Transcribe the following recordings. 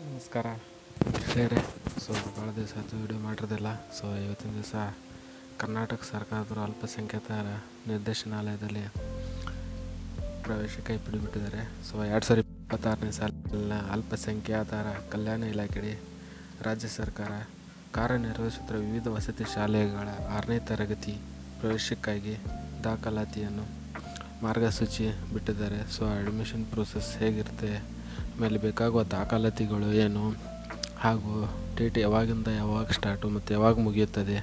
ನಮಸ್ಕಾರ. ಗೆಳೆಯರೆ ಸೊ ಭಾಳ ದಿವಸ ಆಯಿತು ವಿಡಿಯೋ ಮಾಡಿರೋದಿಲ್ಲ. ಸೊ, ಇವತ್ತಿನ ದಿವಸ ಕರ್ನಾಟಕ ಸರ್ಕಾರದ ಅಲ್ಪಸಂಖ್ಯಾತರ ನಿರ್ದೇಶನಾಲಯದಲ್ಲಿ ಪ್ರವೇಶ ಕೈ ಬಿಟ್ಟಿದ್ದಾರೆ ಸೊ, ಎರಡು ಸಾವಿರದ ಇಪ್ಪತ್ತಾರನೇ ಸಾಲಿನ ಅಲ್ಪಸಂಖ್ಯಾತರ ಕಲ್ಯಾಣ ಇಲಾಖೆಯಡಿ ರಾಜ್ಯ ಸರ್ಕಾರ ಕಾರ್ಯನಿರ್ವಹಿಸುತ್ತಿರುವ ವಿವಿಧ ವಸತಿ ಶಾಲೆಗಳ ಆರನೇ ತರಗತಿ ಪ್ರವೇಶಕ್ಕಾಗಿ ದಾಖಲಾತಿಯನ್ನು ಮಾರ್ಗಸೂಚಿ ಬಿಟ್ಟಿದ್ದಾರೆ. ಸೊ ಅಡ್ಮಿಷನ್ ಪ್ರೋಸೆಸ್ ಹೇಗಿರುತ್ತೆ? ಆಮೇಲೆ ಬೇಕಾಗುವ ದಾಖಲಾತಿಗಳು ಏನು? ಹಾಗೂ ಡೇಟ್ ಯಾವಾಗಿಂದ ಯಾವಾಗ ಸ್ಟಾರ್ಟು ಮತ್ತು ಯಾವಾಗ ಮುಗಿಯುತ್ತದೆ,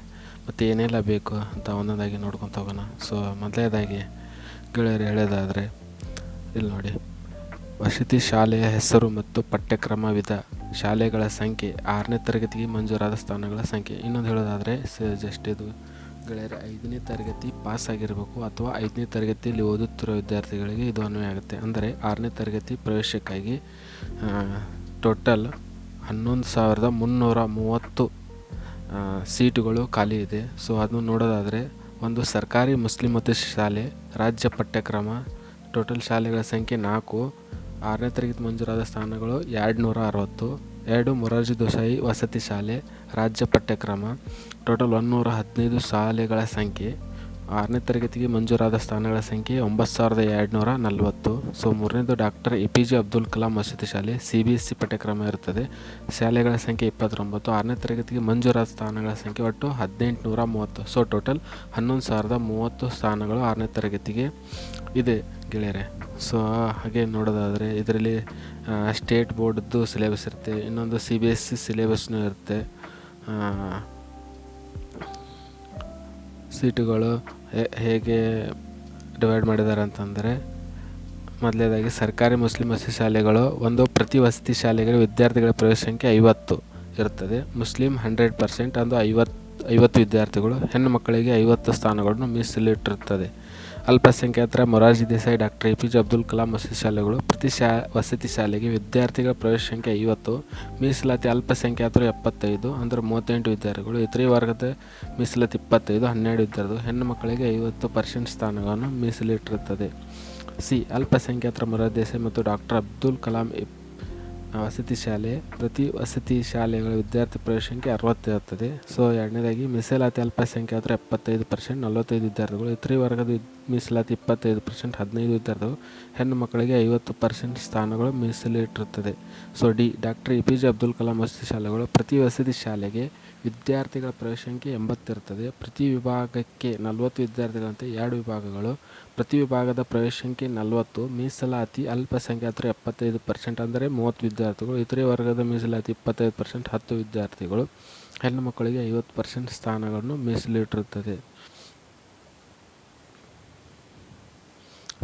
ಮತ್ತು ಏನೆಲ್ಲ ಬೇಕು ಅಂತ ಒಂದೊಂದಾಗಿ ನೋಡ್ಕೊತ ಹೋಗೋಣ. ಸೊ ಮೊದಲನೇದಾಗಿ ಗೆಳೆಯರು ಹೇಳೋದಾದರೆ, ಇಲ್ಲಿ ನೋಡಿ. ವಸತಿ ಶಾಲೆಯ ಹೆಸರು ಮತ್ತು ಪಠ್ಯಕ್ರಮ ವಿಧ ಶಾಲೆಗಳ ಸಂಖ್ಯೆ, ಆರನೇ ತರಗತಿಗೆ ಮಂಜೂರಾದ ಸ್ಥಾನಗಳ ಸಂಖ್ಯೆ. ಇನ್ನೊಂದು ಹೇಳೋದಾದರೆ, ಸ ಜಸ್ಟ್ ಇದು ಗೆಳೆಯರೆ ಐದನೇ ತರಗತಿ ಪಾಸ್ ಆಗಿರಬೇಕು ಅಥವಾ ಐದನೇ ತರಗತಿಯಲ್ಲಿ ಓದುತ್ತಿರುವ ವಿದ್ಯಾರ್ಥಿಗಳಿಗೆ ಇದು ಅನ್ವಯ ಆಗುತ್ತೆ. ಅಂದರೆ ಆರನೇ ತರಗತಿ ಪ್ರವೇಶಕ್ಕಾಗಿ ಟೋಟಲ್ ಹನ್ನೊಂದು ಸಾವಿರದ ಮುನ್ನೂರ ಮೂವತ್ತು ಸೀಟುಗಳು ಖಾಲಿ ಇದೆ. ಸೊ, ಅದನ್ನು ನೋಡೋದಾದರೆ ಒಂದು ಸರ್ಕಾರಿ ಮುಸ್ಲಿಂ ಮತ್ತು ಶಾಲೆ, ರಾಜ್ಯ ಪಠ್ಯಕ್ರಮ, ಟೋಟಲ್ ಶಾಲೆಗಳ ಸಂಖ್ಯೆ ನಾಲ್ಕು ಆರನೇ ತರಗತಿ ಮಂಜೂರಾದ ಸ್ಥಾನಗಳು ಎರಡು ನೂರ ಅರವತ್ತು ಎರಡು ಮೊರಾರ್ಜಿ ದೋಸಾಯಿ ವಸತಿ ಶಾಲೆ, ರಾಜ್ಯ ಪಠ್ಯಕ್ರಮ, ಟೋಟಲ್ ಒಂದುನೂರ ಹದಿನೈದು ಶಾಲೆಗಳ ಸಂಖ್ಯೆ. ಆರನೇ ತರಗತಿಗೆ ಮಂಜೂರಾದ ಸ್ಥಾನಗಳ ಸಂಖ್ಯೆ ಒಂಬತ್ತು ಸಾವಿರದ ಎರಡುನೂರ ನಲವತ್ತು ಸೊ ಮೂರನೇದು doctor A P J Abdul Kalam ವಸತಿ ಶಾಲೆ, ಸಿ ಬಿ ಎಸ್ ಸಿ ಪಠ್ಯಕ್ರಮ ಇರುತ್ತದೆ. ಶಾಲೆಗಳ ಸಂಖ್ಯೆ ಇಪ್ಪತ್ತೊಂಬತ್ತು, ಆರನೇ ತರಗತಿಗೆ ಮಂಜೂರಾದ ಸ್ಥಾನಗಳ ಸಂಖ್ಯೆ ಒಟ್ಟು ಹದಿನೆಂಟುನೂರ ಮೂವತ್ತು ಸೊ ಟೋಟಲ್ ಹನ್ನೊಂದು ಸಾವಿರದ ಮೂವತ್ತು ಸ್ಥಾನಗಳು ಆರನೇ ತರಗತಿಗೆ ಇದೆ. ಗೆಳೆಯರೆ. ಸೊ ಹಾಗೆ ನೋಡೋದಾದರೆ ಇದರಲ್ಲಿ ಸ್ಟೇಟ್ ಬೋರ್ಡ್ದು ಸಿಲೆಬಸ್ ಇರುತ್ತೆ, ಇನ್ನೊಂದು ಸಿ ಬಿ ಎಸ್ ಸಿ ಸಿಲೆಬಸ್ನೂ ಇರುತ್ತೆ. ಸೀಟುಗಳು ಹೇಗೆ ಡಿವೈಡ್ ಮಾಡಿದ್ದಾರೆ ಅಂತಂದರೆ, ಮೊದಲನೇದಾಗಿ ಸರ್ಕಾರಿ ಮುಸ್ಲಿಂ ವಸತಿ ಶಾಲೆಗಳು, ಒಂದು ಪ್ರತಿ ವಸತಿ ಶಾಲೆಗೆ ವಿದ್ಯಾರ್ಥಿಗಳ ಪ್ರವೇಶ ಸಂಖ್ಯೆ ಐವತ್ತು ಇರುತ್ತದೆ. ಮುಸ್ಲಿಂ ಹಂಡ್ರೆಡ್ ಪರ್ಸೆಂಟ್ ಒಂದು ಐವತ್ತು ಐವತ್ತು ವಿದ್ಯಾರ್ಥಿಗಳು, ಹೆಣ್ಣು ಮಕ್ಕಳಿಗೆ ಐವತ್ತು ಸ್ಥಾನಗಳನ್ನು ಮೀಸಲಿಟ್ಟಿರುತ್ತದೆ. ಅಲ್ಪಸಂಖ್ಯಾತರ Morarji Desai doctor A P J Abdul Kalam ವಸತಿ ಶಾಲೆಗಳು. ಪ್ರತಿ ಶಾ, ವಸತಿ ಶಾಲೆಗೆ ವಿದ್ಯಾರ್ಥಿಗಳ ಪ್ರವೇಶ ಸಂಖ್ಯೆ ಐವತ್ತು, ಮೀಸಲಾತಿ ಅಲ್ಪಸಂಖ್ಯಾತರು ಎಪ್ಪತ್ತೈದು, ಅಂದರೆ ಮೂವತ್ತೆಂಟು ವಿದ್ಯಾರ್ಥಿಗಳು ಇತರೆ ವರ್ಗದ ಮೀಸಲಾತಿ ಇಪ್ಪತ್ತೈದು, ಹನ್ನೆರಡು ವಿದ್ಯಾರ್ಥಿಗಳು, ಹೆಣ್ಣು ಮಕ್ಕಳಿಗೆ ಐವತ್ತು ಪರ್ಸೆಂಟ್ ಸ್ಥಾನಗಳನ್ನು ಮೀಸಲಿಟ್ಟಿರುತ್ತದೆ. ಸಿ, ಅಲ್ಪಸಂಖ್ಯಾತರ ಮೊರಾರ್ಜಿ ದೇಸಾಯಿ ಮತ್ತು ಡಾಕ್ಟರ್ ಅಬ್ದುಲ್ ಕಲಾಂ ವಸತಿ ಶಾಲೆ, ಪ್ರತಿ ವಸತಿ ಶಾಲೆಗಳ ವಿದ್ಯಾರ್ಥಿ ಪ್ರವೇಶ ಸಂಖ್ಯೆ ಅರವತ್ತು ಇರುತ್ತದೆ ಸೊ ಎರಡನೇದಾಗಿ, ಮೀಸಲಾತಿ ಅಲ್ಪಸಂಖ್ಯಾತರು ಎಪ್ಪತ್ತೈದು ಪರ್ಸೆಂಟ್ ನಲವತ್ತೈದು ವಿದ್ಯಾರ್ಥಿಗಳು ಇತರೆ ವರ್ಗದ ಮೀಸಲಾತಿ ಇಪ್ಪತ್ತೈದು ಪರ್ಸೆಂಟ್ ಹದಿನೈದು ವಿದ್ಯಾರ್ಥಿಗಳು, ಹೆಣ್ಣು ಮಕ್ಕಳಿಗೆ ಐವತ್ತು ಪರ್ಸೆಂಟ್ ಸ್ಥಾನಗಳು ಮೀಸಲಿಟ್ಟಿರುತ್ತದೆ. So D, doctor A P J Abdul Kalam ವಸತಿ ಶಾಲೆಗಳು, ಪ್ರತಿ ವಸತಿ ಶಾಲೆಗೆ ವಿದ್ಯಾರ್ಥಿಗಳ ಪ್ರವೇಶ ಸಂಖ್ಯೆ ಎಂಬತ್ತಿರುತ್ತದೆ ಪ್ರತಿ ವಿಭಾಗಕ್ಕೆ ನಲವತ್ತು ವಿದ್ಯಾರ್ಥಿಗಳಂತೆ ಎರಡು ವಿಭಾಗಗಳು, ಪ್ರತಿ ವಿಭಾಗದ ಪ್ರವೇಶ ಸಂಖ್ಯೆ ನಲವತ್ತು, ಮೀಸಲಾತಿ ಅಲ್ಪಸಂಖ್ಯಾತರು ಎಪ್ಪತ್ತೈದು ಪರ್ಸೆಂಟ್ ಅಂದರೆ ಮೂವತ್ತು ವಿದ್ಯಾರ್ಥಿಗಳು, ಇತರೆ ವರ್ಗದ ಮೀಸಲಾತಿ ಇಪ್ಪತ್ತೈದು ಪರ್ಸೆಂಟ್ ಹತ್ತು ವಿದ್ಯಾರ್ಥಿಗಳು, ಹೆಣ್ಣು ಮಕ್ಕಳಿಗೆ ಐವತ್ತು ಪರ್ಸೆಂಟ್ ಸ್ಥಾನಗಳನ್ನು ಮೀಸಲಿಟ್ಟಿರುತ್ತದೆ.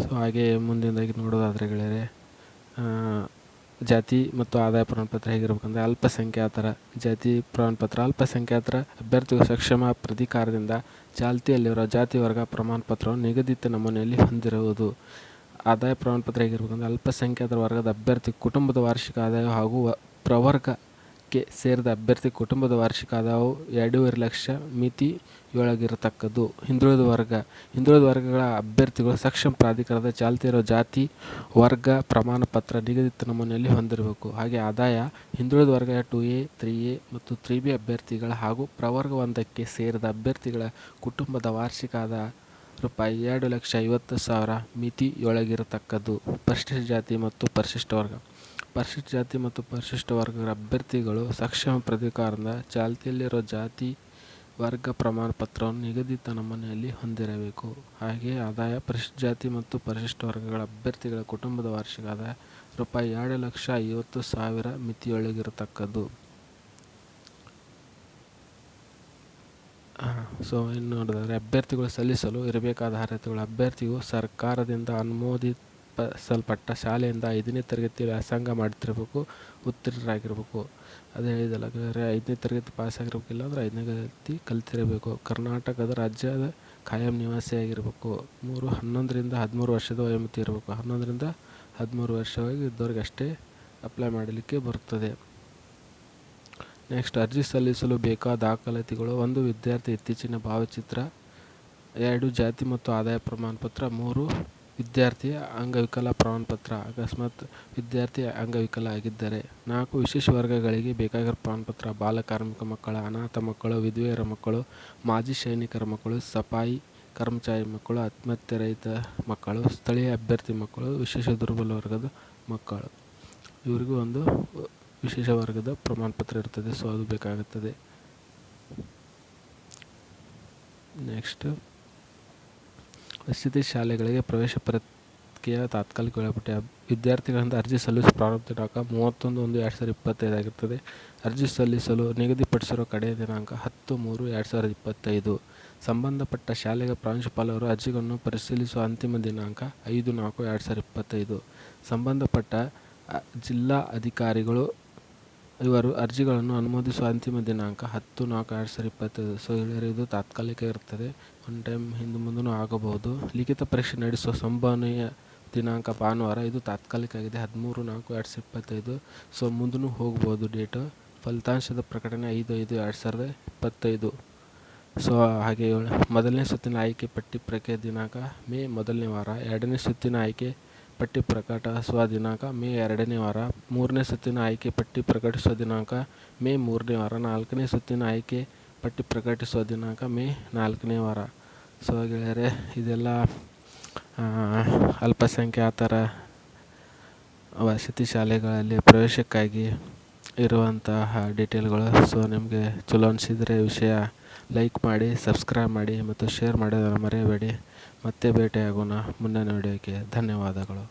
ಸೊ ಹಾಗೆ ಮುಂದಿನದಾಗಿ ನೋಡೋದಾದರೆ ಗೆಳೆಯರೆ ಜಾತಿ ಮತ್ತು ಆದಾಯ ಪ್ರಮಾಣಪತ್ರ ಹೇಗಿರ್ಬೇಕಂದ್ರೆ ಅಲ್ಪಸಂಖ್ಯಾತರ ಜಾತಿ ಪ್ರಮಾಣಪತ್ರ. ಅಲ್ಪಸಂಖ್ಯಾತರ ಅಭ್ಯರ್ಥಿಗಳ ಸಕ್ಷಮ ಪ್ರಧಿಕಾರದಿಂದ ಚಾಲ್ತಿಯಲ್ಲಿರುವ ಜಾತಿ ವರ್ಗ ಪ್ರಮಾಣಪತ್ರವನ್ನು ನಿಗದಿತ ನಮೂನೆಯಲ್ಲಿ ಹೊಂದಿರುವುದು. ಆದಾಯ ಪ್ರಮಾಣಪತ್ರ ಹೇಗಿರ್ಬೇಕಂದ್ರೆ ಅಲ್ಪಸಂಖ್ಯಾತರ ವರ್ಗದ ಅಭ್ಯರ್ಥಿ ಕುಟುಂಬದ ವಾರ್ಷಿಕ ಆದಾಯ ಹಾಗೂ ಪ್ರವರ್ಗಕ್ಕೆ ಸೇರಿದ ಅಭ್ಯರ್ಥಿ ಕುಟುಂಬದ ವಾರ್ಷಿಕ ಆದಾಯವು ಎರಡೂವರೆ ಲಕ್ಷ ಮಿತಿ ಒಳಗಿರತಕ್ಕದ್ದು. ಹಿಂದುಳಿದ ವರ್ಗ, ಹಿಂದುಳಿದ ವರ್ಗಗಳ ಅಭ್ಯರ್ಥಿಗಳು ಸಕ್ಷಮ ಪ್ರಾಧಿಕಾರದ ಚಾಲ್ತಿ ಇರೋ ಜಾತಿ, ವರ್ಗ ಪ್ರಮಾಣ ಪತ್ರ ನಿಗದಿತ ನಮೂನೆಯಲ್ಲಿ ಹೊಂದಿರಬೇಕು. ಹಾಗೆ ಆದಾಯ ಹಿಂದುಳಿದ ವರ್ಗ ಟು ಎ, ತ್ರೀ ಎ ಮತ್ತು ತ್ರೀ ಬಿ ಅಭ್ಯರ್ಥಿಗಳ ಹಾಗೂ ಪ್ರವರ್ಗ ಒಂದಕ್ಕೆ ಸೇರಿದ ಅಭ್ಯರ್ಥಿಗಳ ಕುಟುಂಬದ ವಾರ್ಷಿಕ ಆದಾಯ ರೂಪಾಯಿ ಎರಡು ಲಕ್ಷ ಐವತ್ತು ಸಾವಿರ ಮಿತಿಯೊಳಗಿರತಕ್ಕದ್ದು ಪರಿಶಿಷ್ಟ ಜಾತಿ ಮತ್ತು ಪರಿಶಿಷ್ಟ ವರ್ಗ. ಪರಿಶಿಷ್ಟ ಜಾತಿ ಮತ್ತು ಪರಿಶಿಷ್ಟ ವರ್ಗಗಳ ಅಭ್ಯರ್ಥಿಗಳು ಸಕ್ಷಮ ಪ್ರಾಧಿಕಾರದ ಚಾಲ್ತಿಯಲ್ಲಿರೋ ಜಾತಿ ವರ್ಗ ಪ್ರಮಾಣ ಪತ್ರವನ್ನು ನಿಗದಿತ ನಮೂನೆಯಲ್ಲಿ ಹೊಂದಿರಬೇಕು. ಹಾಗೆ ಆದಾಯ, ಪರಿಶಿಷ್ಟ ಜಾತಿ ಮತ್ತು ಪರಿಶಿಷ್ಟ ವರ್ಗಗಳ ಅಭ್ಯರ್ಥಿಗಳ ಕುಟುಂಬದ ವಾರ್ಷಿಕ ಆದಾಯ ರೂಪಾಯಿ ಎರಡು ಲಕ್ಷ ಐವತ್ತು ಸಾವಿರ ಮಿತಿಯೊಳಗಿರತಕ್ಕದ್ದು. ಸೊ ಇನ್ನು ನೋಡಿದ್ರೆ ಅಭ್ಯರ್ಥಿಗಳು ಸಲ್ಲಿಸಲು ಇರಬೇಕಾದ ಅರ್ಹತೆಗಳು ಅಭ್ಯರ್ಥಿಯು ಸರ್ಕಾರದಿಂದ ಅನುಮೋದಿಸಲ್ಪಟ್ಟ ಶಾಲೆಯಿಂದ ಐದನೇ ತರಗತಿ ವ್ಯಾಸಂಗ ಮಾಡ್ತಿರಬೇಕು, ಉತ್ತೀರ್ಣರಾಗಿರ್ಬೇಕು. ಅದೇ ಹೇಳಿದಲ್ಲ ಐದನೇ ತರಗತಿ ಪಾಸ್ ಆಗಿರ್ಬೇಕು ಅಂದರೆ ಐದನೇ ತರಗತಿ ಕಲ್ತಿರಬೇಕು. ಕರ್ನಾಟಕದ ರಾಜ್ಯದ ಕಾಯಂ ನಿವಾಸಿಯಾಗಿರಬೇಕು. ಮೂರು, ಹನ್ನೊಂದರಿಂದ ಹದಿಮೂರು ವರ್ಷದ ವಯೋಮಿತಿ ಇರಬೇಕು. ಹನ್ನೊಂದರಿಂದ ಹದಿಮೂರು ವರ್ಷವಾಗಿ ಇದ್ದವ್ರಿಗೆ ಅಷ್ಟೇ ಅಪ್ಲೈ ಮಾಡಲಿಕ್ಕೆ ಬರುತ್ತದೆ. ನೆಕ್ಸ್ಟ್ ಅರ್ಜಿ ಸಲ್ಲಿಸಲು ಬೇಕಾದ ದಾಖಲಾತಿಗಳು. ಒಂದು, ವಿದ್ಯಾರ್ಥಿ ಇತ್ತೀಚಿನ ಭಾವಚಿತ್ರ. ಎರಡು, ಜಾತಿ ಮತ್ತು ಆದಾಯ ಪ್ರಮಾಣಪತ್ರ. ಮೂರು, ವಿದ್ಯಾರ್ಥಿಯ ಅಂಗವಿಕಲ ಪ್ರಮಾಣಪತ್ರ. ಅಕಸ್ಮಾತ್ ವಿದ್ಯಾರ್ಥಿ ಅಂಗವಿಕಲ ಆಗಿದ್ದರೆ. ನಾಲ್ಕು, ವಿಶೇಷ ವರ್ಗಗಳಿಗೆ ಬೇಕಾಗಿರೋ ಪ್ರಮಾಣಪತ್ರ. ಬಾಲಕಾರ್ಮಿಕ ಮಕ್ಕಳ, ಅನಾಥ ಮಕ್ಕಳು, ವಿಧವೆಯರ ಮಕ್ಕಳು, ಮಾಜಿ ಸೈನಿಕರ ಮಕ್ಕಳು, ಸಫಾಯಿ ಕರ್ಮಚಾರಿ ಮಕ್ಕಳು, ಆತ್ಮಹತ್ಯೆ ರಹಿತ ಮಕ್ಕಳು, ಸ್ಥಳೀಯ ಅಭ್ಯರ್ಥಿ ಮಕ್ಕಳು, ವಿಶೇಷ ದುರ್ಬಲ ವರ್ಗದ ಮಕ್ಕಳು. ಇವರಿಗೂ ಒಂದು ವಿಶೇಷ ವರ್ಗದ ಪ್ರಮಾಣಪತ್ರ ಇರ್ತದೆ ಸೊ ಅದು ಬೇಕಾಗುತ್ತದೆ. ನೆಕ್ಸ್ಟ್ ವಸತಿ ಶಾಲೆಗಳಿಗೆ ಪ್ರವೇಶ ಪ್ರಕ್ರಿಯೆ ತಾತ್ಕಾಲಿಕ ವೇಳಾಪಟ್ಟಿ. ವಿದ್ಯಾರ್ಥಿಗಳಿಂದ ಅರ್ಜಿ ಸಲ್ಲಿಸಲು ಪ್ರಾರಂಭ ದಿನಾಂಕ ಮೂವತ್ತೊಂದು ಒಂದು, ಎರಡು ಸಾವಿರದ ಇಪ್ಪತ್ತೈದಾಗಿರ್ತದೆ ಅರ್ಜಿ ಸಲ್ಲಿಸಲು ನಿಗದಿಪಡಿಸಿರುವ ಕಡೆಯ ದಿನಾಂಕ ಹತ್ತು ಮೂರು, ಎರಡು ಸಾವಿರದ ಇಪ್ಪತ್ತೈದು. ಸಂಬಂಧಪಟ್ಟ ಶಾಲೆಗೆ ಪ್ರಾಂಶುಪಾಲರು ಅರ್ಜಿಗಳನ್ನು ಪರಿಶೀಲಿಸುವ ಅಂತಿಮ ದಿನಾಂಕ ಐದು ನಾಲ್ಕು, ಎರಡು ಸಾವಿರದ ಇಪ್ಪತ್ತೈದು. ಸಂಬಂಧಪಟ್ಟ ಜಿಲ್ಲಾ ಅಧಿಕಾರಿಗಳು ಇವರು ಅರ್ಜಿಗಳನ್ನು ಅನುಮೋದಿಸುವ ಅಂತಿಮ ದಿನಾಂಕ ಹತ್ತು ನಾಲ್ಕು ಎರಡು ಸಾವಿರದ ಇಪ್ಪತ್ತೈದು ಸೊ ಇದು ತಾತ್ಕಾಲಿಕ ಇರ್ತದೆ. ಒನ್ ಟೈಮ್ ಹಿಂದೆ ಮುಂದೂ ಆಗಬಹುದು. ಲಿಖಿತ ಪರೀಕ್ಷೆ ನಡೆಸುವ ಸಂಭವನೀಯ ದಿನಾಂಕ ಭಾನುವಾರ. ಇದು ತಾತ್ಕಾಲಿಕ ಆಗಿದೆ. ಹದಿಮೂರು ನಾಲ್ಕು ಎರಡು ಸಾವಿರದ ಇಪ್ಪತ್ತೈದು. ಸೊ ಮುಂದೂ ಹೋಗ್ಬೋದು ಡೇಟು. ಫಲಿತಾಂಶದ ಪ್ರಕಟಣೆ ಐದು ಐದು ಎರಡು ಸಾವಿರದ ಇಪ್ಪತ್ತೈದು. ಸೊ ಹಾಗೆ ಮೊದಲನೇ ಸುತ್ತಿನ ಆಯ್ಕೆ ಪಟ್ಟಿ ಪ್ರಕ್ರಿಯೆ ದಿನಾಂಕ ಮೇ ಮೊದಲನೇ ವಾರ. ಎರಡನೇ ಸುತ್ತಿನ ಆಯ್ಕೆ ಪಟ್ಟಿ ಪ್ರಕಟಿಸುವ ದಿನಾಂಕ ಮೇ ಎರಡನೇ ವಾರ, ಮೂರನೇ ಸುತ್ತಿನ ಆಯ್ಕೆ ಪಟ್ಟಿ ಪ್ರಕಟಿಸುವ ದಿನಾಂಕ ಮೇ ಮೂರನೇ ವಾರ, ನಾಲ್ಕನೇ ಸುತ್ತಿನ ಆಯ್ಕೆ ಪಟ್ಟಿ ಪ್ರಕಟಿಸುವ ದಿನಾಂಕ ಮೇ ನಾಲ್ಕನೇ ವಾರ. ಸೊ ಗೆಳೆಯರೆ, ಇದೆಲ್ಲ ಅಲ್ಪಸಂಖ್ಯಾತರ ವಸತಿ ಶಾಲೆಗಳಲ್ಲಿ ಪ್ರವೇಶಕ್ಕಾಗಿ ಇರುವಂತಹ ಡೀಟೇಲ್ಗಳು ಸೊ ನಿಮಗೆ ಚಲೋ ಅನಿಸಿದರೆ ವಿಷಯ ಲೈಕ್ ಮಾಡಿ ಸಬ್ಸ್ಕ್ರೈಬ್ ಮಾಡಿ ಮತ್ತು ಶೇರ್ ಮಾಡೋದನ್ನು ಮರೆಯಬೇಡಿ. ಮತ್ತೆ ಭೇಟಿಯಾಗೋಣ ಮುಂದಿನ ವಿಡಿಯೋಕ್ಕೆ ಧನ್ಯವಾದಗಳು.